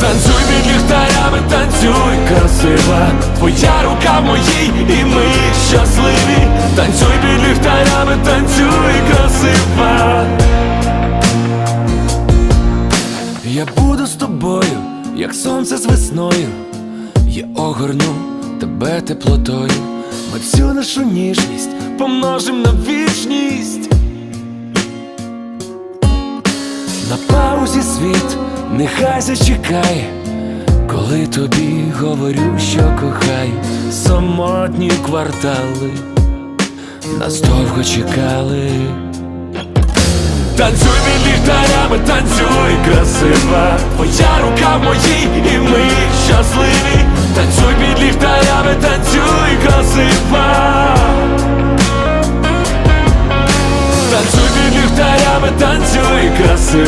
Танцюй під ліхтарями, танцюй красива. Твоя рука в моїй і ми щасливі. Танцюй під ліхтарями, танцюй красива. Я буду з тобою, як сонце з весною. Я огорну тебе теплотою. Ми всю нашу ніжність помножим на вічність На паузі світ нехай зачекає, коли тобі говорю, що кохаю, самотні квартали нас довго чекали. Танцюй під ліхтарями, танцюй красива. Твоя рука в моїй і ми щасливі. Танцюй під ліхтарями, танцюй красива. Танцюй під ліхтарями, танцюй красива